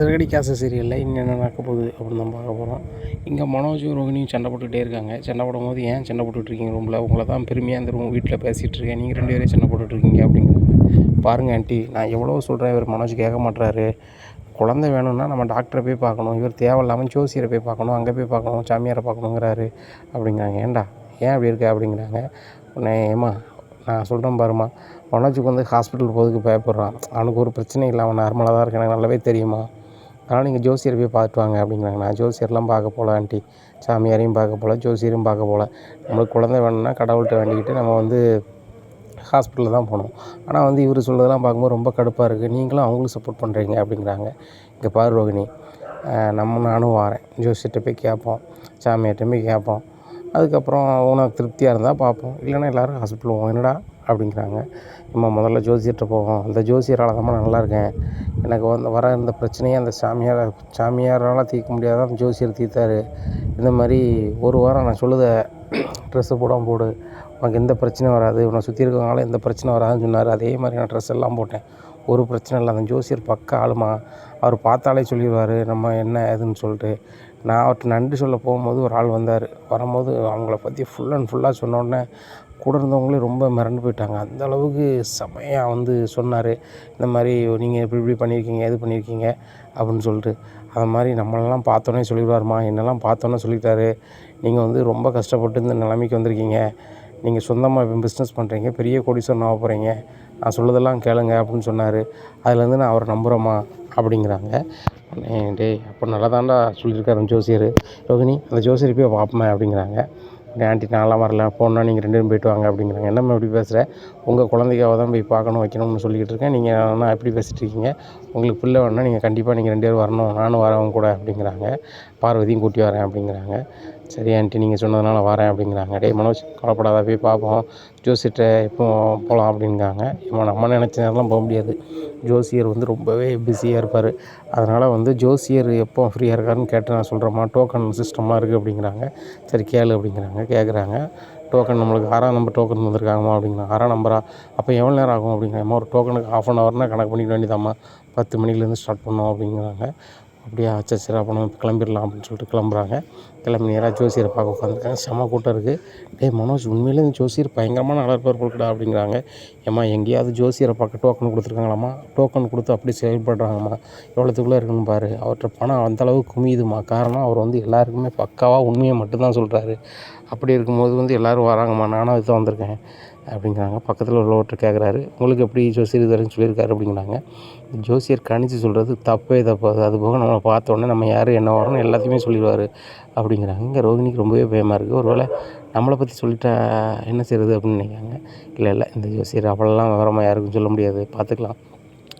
சிறகடி காசு சீரியலில் இன்னும் என்ன நடக்க போகுது அப்படின்னு தான் பார்க்க போகிறோம் இங்கே மனோஜ் ரோகிணியும் சண்டை போட்டுக்கிட்டே இருக்காங்க. சண்டை போடும்போது ஏன் சண்டை போட்டுட்டு இருக்கீங்க ரூமில் உங்களை தான் பெருமையாக இந்த ரூம் வீட்டில் பேசிகிட்டு இருக்கேன். நீங்கள் ரெண்டு பேரும் சண்டை போட்டுட்டு இருக்கீங்க அப்படிங்கிறாங்க பாருங்கள் ஆண்டி நான் எவ்வளோ சொல்கிறேன் இவர் மனோஜ் கேட்க மாட்றாரு. குழந்தை வேணும்னா நம்ம டாக்டரை போய் பார்க்கணும். இவர் தேவையில்லாமல் ஜோசியரை போய் பார்க்கணும். அங்கே போய் பார்க்கணும். சாமியாரை பார்க்கணுங்கிறாரு அப்படிங்கிறாங்க. ஏன்டா? ஏன் அப்படி இருக்க? அப்படிங்கிறாங்க. உடனே ஏம்மா நான் சொல்கிறேன் பாரும்மா. மனோஜுக்கு வந்து ஹாஸ்பிட்டல் போகிறதுக்கு பயப்படுறான். அவனுக்கு ஒரு பிரச்சனையும் இல்லை அவன் நார்மலாக தான் இருக்கான். எனக்கு நல்லாவே தெரியுமா? அதனால் நீங்கள் ஜோசியரை போய் பார்த்துட்டு வாங்க அப்படிங்கிறாங்க. நான் ஜோசியர்லாம் பார்க்க போகல ஆண்டி. சாமியாரையும் பார்க்க போகல ஜோசியரையும் பார்க்க போகல நம்மளுக்கு குழந்தை வேணும்னா கடவுள்கிட்ட வேண்டிக்கிட்டு நம்ம வந்து ஹாஸ்பிட்டலில் தான் போகணும். ஆனால் வந்து இவர் சொல்கிறதெல்லாம் பார்க்கும்போது ரொம்ப கடுப்பாக இருக்குது நீங்களும் அவங்களுக்கு சப்போர்ட் பண்ணுறீங்க அப்படிங்கிறாங்க. இங்கே பாரு ரோகிணி. நம்ம நானும் வாரேன். ஜோசியர்கிட்ட போய் கேட்போம். சாமியார்கிட்ட போய் கேட்போம். அதுக்கப்புறம் உனக்கு திருப்தியாக இருந்தால் பார்ப்போம். இல்லைன்னா எல்லோரும் ஹாஸ்பிட்டல் போவோம். என்னடா? அப்படிங்கிறாங்க. நம்ம முதல்ல ஜோசியர்கிட்ட போவோம். அந்த ஜோசியரால் தான் நான் நல்லா இருக்கேன் எனக்கு வந்து வர இந்த பிரச்சனையை அந்த சாமியார் சாமியாரால் தீர்க்க முடியாத அந்த ஜோசியர் தீர்த்தாரு. இந்த மாதிரி ஒரு வாரம் நான் சொல்லுத ட்ரெஸ்ஸு போடாமல் போடு. உனக்கு எந்த பிரச்சனையும் வராது. உன்னை சுற்றி இருக்கிறவங்களும் எந்த பிரச்சனை வராதுன்னு சொன்னார். அதே மாதிரி நான் ட்ரெஸ் எல்லாம் போட்டேன். ஒரு பிரச்சனை இல்லை. அந்த ஜோசியர் பக்க ஆளுமா அவர் பார்த்தாலே சொல்லிடுவார் நம்ம என்ன ஏதுன்னு சொல்லிட்டு. நான் அவர்கிட்ட நன்றி சொல்ல போகும்போது ஒரு ஆள் வந்தார். வரும்போது அவங்கள பற்றி ஃபுல் அண்ட் ஃபுல்லாக சொன்ன உடனே கூட இருந்தவங்களே ரொம்ப மிரண்டு போயிட்டாங்க. அந்த அளவுக்கு செமையாக வந்து சொன்னார். இந்த மாதிரி நீங்கள் இப்படி இப்படி பண்ணியிருக்கீங்க இது பண்ணியிருக்கீங்க அப்படின்னு சொல்லிட்டு. அது மாதிரி நம்மளெல்லாம் பார்த்தோன்னே சொல்லிடுவாருமா. என்னெல்லாம் பார்த்தோன்னே சொல்லிட்டாரு. நீங்கள் வந்து ரொம்ப கஷ்டப்பட்டு இந்த நிலைமைக்கு வந்திருக்கீங்க. நீங்கள் சொந்தமாக இப்போ பிஸ்னஸ் பண்ணுறீங்க பெரிய கோடீஸ்வரன் ஆக போகிறீங்க நான் சொல்லதெல்லாம் கேளுங்க அப்படின்னு சொன்னார். அதுலேருந்து நான் அவரை நம்புகிறோமா அப்படிங்கிறாங்க. டேய் அப்போ நல்லா தாண்டா சொல்லியிருக்காரு ஜோசியர். ரோகிணி அந்த ஜோசியர் போய் பார்ப்போமே அப்படிங்கிறாங்க. ஆண்டி நான்லாம் வரல போனால் நீங்கள் ரெண்டு பேரும் போயிட்டு வாங்க அப்படிங்கிறாங்க. என்னம்மா இப்படி பேசுகிற உங்கள் குழந்தைக்காக தான் போய் பார்க்கணும் வைக்கணும்னு சொல்லிக்கிட்டு இருக்கேன். நீங்கள் நான் எப்படி பேசிகிட்டு இருக்கீங்க. உங்களுக்கு பிள்ளை வேணும்னா நீங்கள் கண்டிப்பாக நீங்கள் ரெண்டு பேரும் வரணும். நானும் வரவங்க கூட அப்படிங்கிறாங்க. பார்வதியும் கூட்டி வரேன் அப்படிங்கிறாங்க. சரி ஆண்டி நீங்கள் சொன்னதுனால வரேன் அப்படிங்கிறாங்க. டேய் மனோஜ் கவலைப்படாத போய் பார்ப்போம். ஜோசிட்ட இப்போ போகலாம் அப்படிங்கிறாங்க இப்போ நம்ம நினச்ச நேரம்லாம் போக முடியாது. ஜோசியர் வந்து ரொம்பவே பிஸியாக இருப்பார். அதனால் வந்து ஜோசியர் எப்போ ஃப்ரீயாக இருக்காருன்னு கேட்டு நான் சொல்கிறேம்மா டோக்கன் சிஸ்டமாக இருக்குது அப்படிங்கிறாங்க. சரி கேளு அப்படிங்கிறாங்க. கேட்குறாங்க டோக்கன் நம்மளுக்கு ஆறாம் நம்பர் டோக்கன் வந்திருக்காங்கம்மா அப்படிங்கிறாங்க. ஆறாம் நம்பரா அப்போ எவ்வளோ நேரம் ஆகும்? அப்படிங்கிறாம்மா ஒரு டோக்கனுக்கு ஆஃப் அன் ஹவர்னால் கணக்கு பண்ணிக்க வேண்டியதாம்மா. பத்து மணிலேருந்து ஸ்டார்ட் பண்ணோம் அப்படிங்கிறாங்க. அப்படியே சரி சரி அப்போ நம்ம கிளம்பிடலாம் அப்படின்னு சொல்லிட்டு கிளம்புறாங்க. கிளம்பி நேராக ஜோசியரை பார்க்க உட்காந்துருக்காங்க. செம கூட்டம் இருக்குது டேய் மனோஜ் உண்மையிலே இந்த ஜோசியர் பயங்கரமான நல்லா இருப்பார் அப்படிங்கிறாங்க. ஏம்மா எங்கேயாவது ஜோசியரை பார்க்க டோக்கன் கொடுத்துருக்காங்களாம்மா? டோக்கன் கொடுத்து அப்படி செயல்படுறாங்கம்மா. எவ்வளோத்துக்குள்ளே இருக்குன்னு பாரு. அவர்கிட்ட பணம் அந்தளவு குமியுதுமா காரணம் அவர் வந்து எல்லாருக்குமே பக்காவாக உண்மையை மட்டும்தான் சொல்கிறாரு அப்படி இருக்கும்போது வந்து எல்லோரும் வராங்கம்மா. நானும் இதுதான் வந்திருக்கேன். அப்படிங்கிறாங்க. பக்கத்தில் உள்ளவர்கிட்ட கேட்குறாரு உங்களுக்கு எப்படி ஜோசியர் இதுவரைக்கும் சொல்லியிருக்காரு அப்படிங்கிறாங்க. ஜோசியர் கணிச்சு சொல்கிறது தப்பே தப்பாது அது போக நம்ம பார்த்த உடனே நம்ம யார் என்ன வரணும் எல்லாத்தையுமே சொல்லிடுவார் அப்படிங்கிறாங்க. இங்கே ரோகிணிக்கு ரொம்பவே பயமாக இருக்குது ஒருவேளை நம்மளை பற்றி சொல்லிட்டா என்ன செய்கிறது அப்படின்னு நினைக்கிறாங்க. இல்லை இல்லை இந்த ஜோசியர் அவ்வளோலாம் விவரமாக யாருக்கும் சொல்ல முடியாது. பார்த்துக்கலாம்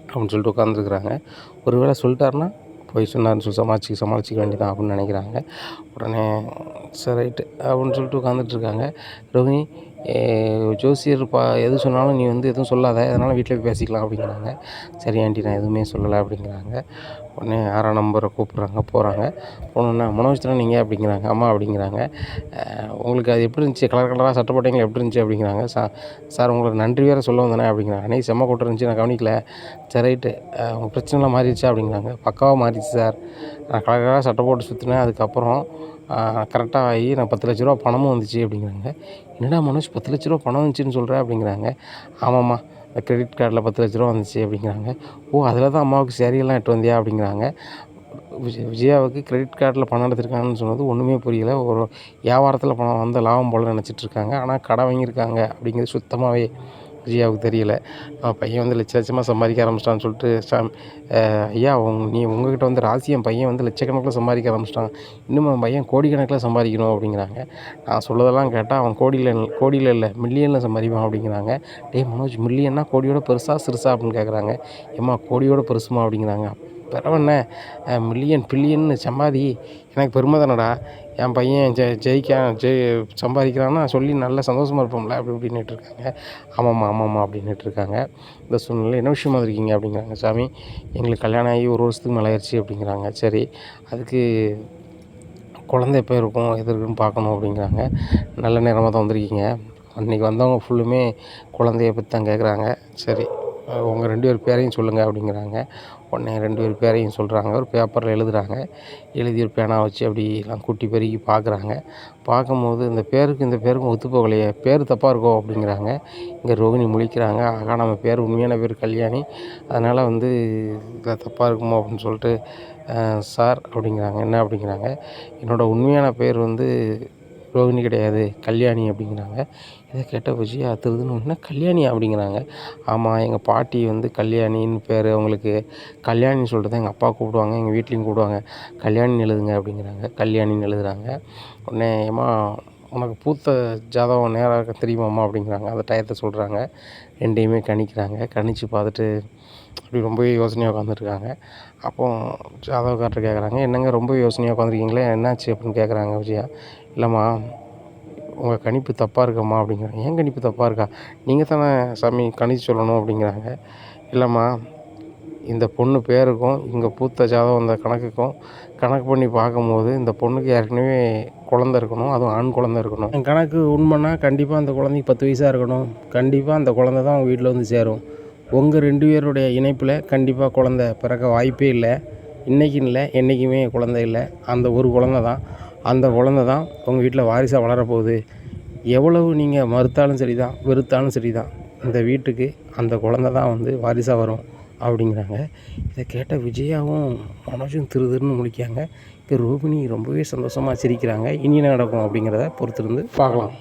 அப்படின்னு சொல்லிட்டு உட்காந்துருக்குறாங்க ஒருவேளை சொல்லிட்டாருன்னா போய் சொன்னார்னு சொல்லி சமாளிச்சு சமாளிச்சிக்க வேண்டியதான் அப்படின்னு நினைக்கிறாங்க. உடனே சரி ரைட்டு அப்படின்னு சொல்லிட்டு உட்காந்துட்டு இருக்காங்க. ரோகிணி ஜோசியர் பா எது சொன்னாலும் நீ வந்து எதுவும் சொல்லாத அதனால் வீட்டில் போய் பேசிக்கலாம் அப்படிங்கிறாங்க. சரி ஆண்டி நான் எதுவுமே சொல்லலை அப்படிங்கிறாங்க. உடனே ஆறாம் நம்பரை கூப்பிட்றாங்க போகிறாங்க போனோன்னா மனோஜ்தான் நீங்கள் அப்படிங்கிறாங்க? அம்மா அப்படிங்கிறாங்க. உங்களுக்கு அது எப்படி இருந்துச்சு? கலர் கலராக சட்டை போட்டீங்களா? எப்படி இருந்துச்சு? அப்படிங்கிறாங்க. சா சார் உங்களுக்கு நன்றி வேறு சொல்ல வந்தேனே அப்படிங்கிறாங்க. அன்னைக்கு செம்ம கூட்டம் இருந்துச்சு நான் கவனிக்கல. சரி ரைட்டு. உங்கள் பிரச்சனைலாம் மாறிடுச்சா? அப்படிங்கிறாங்க. பக்காவாக மாறிடுச்சு சார். நான் கலர் கலராக சட்டை போட்டு சுற்றினேன் அதுக்கப்புறம் கரெக்டாக ஆகி நான் பத்து லட்ச ரூபா பணமும் வந்துச்சு அப்படிங்கிறாங்க. என்னடா மனோஜ் பத்து லட்ச ரூபா பணம் வந்துச்சுன்னு சொல்கிற அப்படிங்கிறாங்க. ஆமாம்மா இந்த கிரெடிட் கார்டில் பத்து லட்ச ரூபா வந்துச்சு அப்படிங்கிறாங்க. ஓ அதில் தான் அம்மாவுக்கு சேரீயெல்லாம் எட்டு வந்தியா? அப்படிங்கிறாங்க. விஜய் விஜயாவுக்கு கிரெடிட் கார்டில் பணம் எடுத்திருக்காங்கன்னு சொன்னது ஒன்றுமே புரியல. ஒரு வியாபாரத்தில் பணம் வந்த லாபம் போல் நினச்சிட்ருக்காங்க ஆனால் கடை வாங்கியிருக்காங்க அப்படிங்கிறது சுத்தமாகவே ஜியாவுக்கு தெரியல. நம்ம பையன் வந்து லட்ச லட்சமாக சம்பாதிக்க ஆரம்பிச்சிட்டான்னு சொல்லிட்டு ஐயா உங் நீ உங்ககிட்ட வந்து ராசி என் பையன் வந்து லட்சக்கணக்கில் சம்பாதிக்க ஆரம்பிச்சிட்டான். இன்னும் அவன் பையன் கோடிக்கணக்கில் சம்பாதிக்கணும் அப்படிங்கிறாங்க. நான் சொல்லதெல்லாம் கேட்டால் அவன் கோடியில் கோடியில் இல்லை மில்லியனில் சம்பாதிப்பான் அப்படிங்கிறாங்க. டே மனோஜ் மில்லியன்னா கோடியோட பெருசா சிறுசா அப்படின்னு கேட்குறாங்க ஏம்மா கோடியோட பெருசுமா அப்படிங்கிறாங்க. பரவாயில்ல. மில்லியன் பில்லியன்னு சம்பாதி. எனக்கு பெருமை தானடா. என் பையன் ஜெ ஜெயிக்கான் ஜெய் சம்பாதிக்கிறான்னா சொல்லி நல்லா சந்தோஷமாக இருப்போம்ல அப்படி இப்படின்னுட்டு இருக்காங்க. ஆமாம்மா ஆமாம்மா அப்படின்னுட்டு இருக்காங்க. இந்த சூழ்நிலை என்ன விஷயமா இருக்கீங்க அப்படிங்கிறாங்க சாமி. எங்களுக்கு கல்யாணம் ஆகி ஒரு வருஷத்துக்கு மேலே ஆயிடுச்சு அப்படிங்கிறாங்க. சரி அதுக்கு குழந்தை எப்போ இருக்கும் எது இருக்குன்னு பார்க்கணும் அப்படிங்கிறாங்க. நல்ல நேரமாக தான் வந்திருக்கீங்க. அன்றைக்கி வந்தவங்க ஃபுல்லுமே குழந்தைய பற்றி தான் கேட்குறாங்க சரி உங்கள் ரெண்டு பேர் பேரையும் சொல்லுங்கள் அப்படிங்கிறாங்க. உடனே ரெண்டு பேர் பேரையும் சொல்கிறாங்க ஒரு பேப்பரில் எழுதுகிறாங்க எழுதி ஒரு பேனா வச்சு அப்படி எல்லாம் கூட்டி பெருகி பார்க்குறாங்க பார்க்கும்போது இந்த பேருக்கு இந்த பேருக்கும் ஒத்து போகலையே. பேர் தப்பாக இருக்கோ அப்படிங்கிறாங்க. இங்கே ரோகிணி முழிக்கிறாங்க. ஆகா நம்ம பேர் உண்மையான பேர் கல்யாணி. அதனால் வந்து இது தப்பாக இருக்குமோ அப்படின்னு சொல்லிட்டு சார் அப்படிங்கிறாங்க. என்ன அப்படிங்கிறாங்க? என்னோடய உண்மையான பேர் வந்து ரோகிணி கிடையாது கல்யாணி அப்படிங்கிறாங்க. இதை கேட்ட விஜயா அத்துறதுன்னு ஒன்று கல்யாணி அப்படிங்கிறாங்க. ஆமாம் எங்கள் பாட்டி வந்து கல்யாணின்னு பேர் அவங்களுக்கு. கல்யாணின்னு சொல்லிட்டு தான் எங்கள் அப்பா கூப்பிடுவாங்க எங்கள் வீட்லேயும் கூப்பிடுவாங்க. கல்யாணின்னு எழுதுங்க அப்படிங்கிறாங்க. கல்யாணின்னு எழுதுகிறாங்க உடனே ஏம்மா உனக்கு பூத்த ஜாதகம் நேராக இருக்க தெரியுமாம்மா அப்படிங்கிறாங்க. அந்த டயத்தை சொல்கிறாங்க ரெண்டையுமே கணிக்கிறாங்க. கணிச்சு பார்த்துட்டு அப்படி ரொம்பவே யோசனையாக உட்காந்துருக்காங்க அப்போ ஜாதகக்காரர் கேட்குறாங்க என்னங்க ரொம்ப யோசனையாக உட்காந்துருக்கீங்களே என்னாச்சு அப்படின்னு கேட்குறாங்க விஜயா. இல்லைம்மா உங்கள் கணிப்பு தப்பாக இருக்கம்மா அப்படிங்கிறாங்க. ஏன் கணிப்பு தப்பாக இருக்கா? நீங்கள் தானே சாமி கணிச்சு சொல்லணும் அப்படிங்கிறாங்க. இல்லைம்மா இந்த பொண்ணு பேருக்கும் இங்கே பூத்த ஜாதகம் அந்த கணக்குக்கும் கணக்கு பண்ணி பார்க்கும்போது இந்த பொண்ணுக்கு ஏற்கனவே குழந்த இருக்கணும் அதுவும் ஆண் குழந்த இருக்கணும். என் கணக்கு உண்மைன்னா கண்டிப்பாக அந்த குழந்தைக்கு பத்து வயசாக இருக்கணும். கண்டிப்பாக அந்த குழந்த தான் உங்கள் வீட்டில் வந்து சேரும். உங்கள் ரெண்டு பேருடைய இணைப்பில் கண்டிப்பாக குழந்த பிறக்க வாய்ப்பே இல்லை. இன்றைக்கும் இல்லை என்றைக்குமே குழந்தை இல்லை. அந்த ஒரு குழந்த தான். அந்த குழந்த தான் உங்கள் வீட்டில் வாரிசாக வளரப்போகுது. எவ்வளவு நீங்கள் மறுத்தாலும் சரி தான் வெறுத்தாலும் சரி தான் இந்த வீட்டுக்கு அந்த குழந்த தான் வந்து வாரிசாக வரும். அப்படிங்கிறாங்க. இதை கேட்ட விஜயாவும் மனோஜும் திரு திருன்னு முழிக்காங்க இப்போ ரோகிணி ரொம்பவே சந்தோஷமாக சிரிக்கிறாங்க. இனி என்ன நடக்கும் அப்படிங்கிறத பொறுத்திருந்து பார்க்கலாம்.